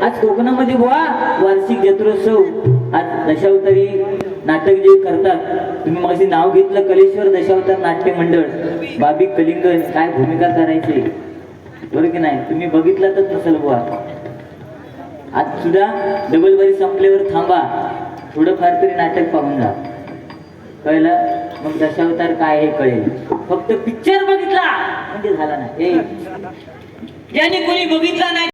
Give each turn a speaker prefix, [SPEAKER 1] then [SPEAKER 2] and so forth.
[SPEAKER 1] आज कोकणामध्ये बुवा वार्षिक जत्रोत्सव आज दशावतारी नाटक जे करतात तुम्ही मग नाव घेतलं कलेश्वर दशावतार नाट्य मंडळ. बाबी कलिंगन काय भूमिका करायची? बरोबर की नाही? तुम्ही बघितलं तर नसेल बुवा आज सुद्धा डबल बारी संपल्यावर थांबा. थोडंफार तरी नाटक पाहून जा. कळलं? मग दशावतार काय हे कळेल. फक्त पिक्चर बघितला. म्हणजे झाला नाही. ए, ज्याने कोणी बघितला नाही